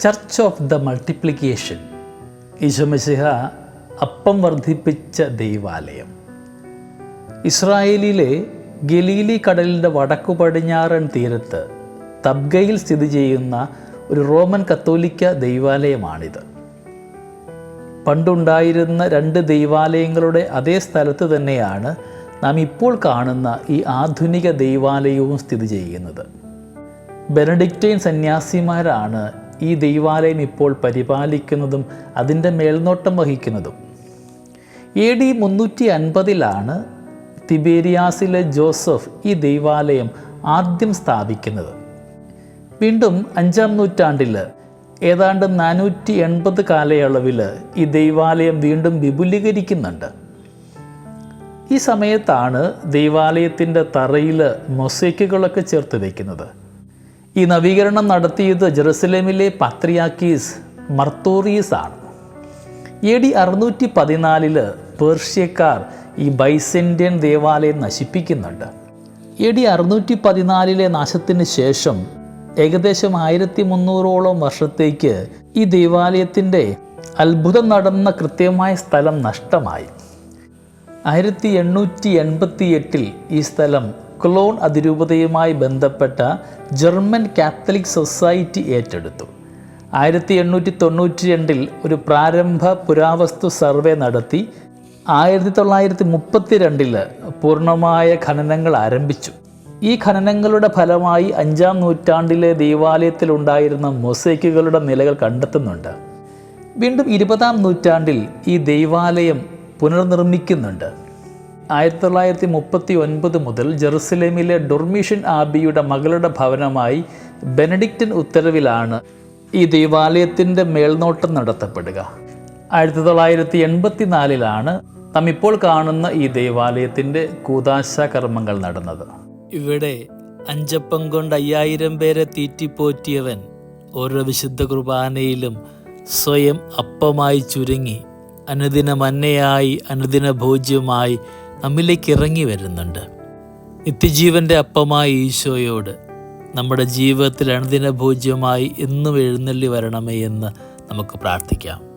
Church of the multiplication ഈശോമിശിഹ അപ്പം വർദ്ധിപ്പിച്ച ദൈവാലയം. ഇസ്രായേലിലെ ഗലീലി കടലിന്റെ വടക്കു പടിഞ്ഞാറൻ തീരത്ത് തബ്ഗയിൽ സ്ഥിതി ചെയ്യുന്ന ഒരു റോമൻ കത്തോലിക്ക ദൈവാലയമാണിത്. പണ്ടുണ്ടായിരുന്ന രണ്ട് ദൈവാലയങ്ങളുടെ അതേ സ്ഥലത്ത് തന്നെയാണ് നാം ഇപ്പോൾ കാണുന്ന ഈ ആധുനിക ദൈവാലയവും സ്ഥിതി ചെയ്യുന്നത്. ബെനഡിക്റ്റൈൻ സന്യാസിമാരാണ് ഈ ദൈവാലയം ഇപ്പോൾ പരിപാലിക്കുന്നതും അതിന്റെ മേൽനോട്ടം വഹിക്കുന്നതും. എ ഡി മുന്നൂറ്റി അൻപതിലാണ് തിബേരിയാസിലെ ജോസഫ് ഈ ദൈവാലയം ആദ്യം സ്ഥാപിക്കുന്നത്. വീണ്ടും അഞ്ചാം നൂറ്റാണ്ടിൽ ഏതാണ്ട് നാനൂറ്റി എൺപത് കാലയളവിൽ ഈ ദൈവാലയം വീണ്ടും വിപുലീകരിക്കുന്നുണ്ട്. ഈ സമയത്താണ് ദൈവാലയത്തിന്റെ തറയിൽ മൊസൈക്കുകളൊക്കെ ചേർത്ത് വയ്ക്കുന്നത് ഈ നവീകരണം നടത്തിയത് ജെറുസലേമിലെ പത്രിയാക്കീസ് മർത്തോറീസ് ആണ് എ ഡി അറുന്നൂറ്റി പതിനാലിൽ പേർഷ്യക്കാർ ഈ ബൈസെൻഡ്യൻ ദേവാലയം നശിപ്പിക്കുന്നുണ്ട്. എ ഡി അറുന്നൂറ്റി പതിനാലിലെ നാശത്തിന് ശേഷം ഏകദേശം ആയിരത്തി മുന്നൂറോളം വർഷത്തേക്ക് ഈ ദേവാലയത്തിന്റെ അത്ഭുതം നടന്ന കൃത്യമായ സ്ഥലം നഷ്ടമായി. ആയിരത്തി എണ്ണൂറ്റി എൺപത്തി എട്ടിൽ ഈ സ്ഥലം ക്ലോൺ അതിരൂപതയുമായി ബന്ധപ്പെട്ട ജർമ്മൻ കാത്തലിക് സൊസൈറ്റി ഏറ്റെടുത്തു. ആയിരത്തി എണ്ണൂറ്റി തൊണ്ണൂറ്റി രണ്ടിൽ ഒരു പ്രാരംഭ പുരാവസ്തു സർവേ നടത്തി ആയിരത്തി തൊള്ളായിരത്തി മുപ്പത്തി രണ്ടിൽ പൂർണമായ ഖനനങ്ങൾ ആരംഭിച്ചു. ഈ ഖനനങ്ങളുടെ ഫലമായി അഞ്ചാം നൂറ്റാണ്ടിലെ ദൈവാലയത്തിലുണ്ടായിരുന്ന മൊസൈക്കുകളുടെ നിലകൾ കണ്ടെത്തുന്നുണ്ട്. വീണ്ടും ഇരുപതാം നൂറ്റാണ്ടിൽ ഈ ദൈവാലയം പുനർനിർമ്മിക്കുന്നുണ്ട്. ആയിരത്തി തൊള്ളായിരത്തി മുപ്പത്തി ഒൻപത് മുതൽ ജെറുസലേമിലെ ഡൊർമിഷൻ ആബിയുടെ മകളുടെ ഭവനമായി ബെനഡിക്റ്റൻ ഉത്തരവിലാണ് ഈ ദൈവാലയത്തിന്റെ മേൽനോട്ടം നടത്തപ്പെടുക. ആയിരത്തി തൊള്ളായിരത്തി എൺപത്തി നാലിലാണ് നാം ഇപ്പോൾ കാണുന്ന ഈ ദൈവാലയത്തിന്റെ കൂതാശ കർമ്മങ്ങൾ നടന്നത്. ഇവിടെ അഞ്ചപ്പം കൊണ്ട് അയ്യായിരം പേരെ തീറ്റിപ്പോറ്റിയവൻ ഓരോ വിശുദ്ധ കുർബാനയിലും സ്വയം അപ്പമായി ചുരുങ്ങി അനുദിന മന്നയായി അനുദിന ഭോജ്യമായി നമ്മിലേക്ക് ഇറങ്ങി വരുന്നുണ്ട്. നിത്യജീവന്റെ അപ്പമായ ഈശോയോട് നമ്മുടെ ജീവിതത്തിൽ അണുദിന ഭോജ്യമായി എന്നും എഴുന്നള്ളി വരണമേ എന്ന് നമുക്ക് പ്രാർത്ഥിക്കാം.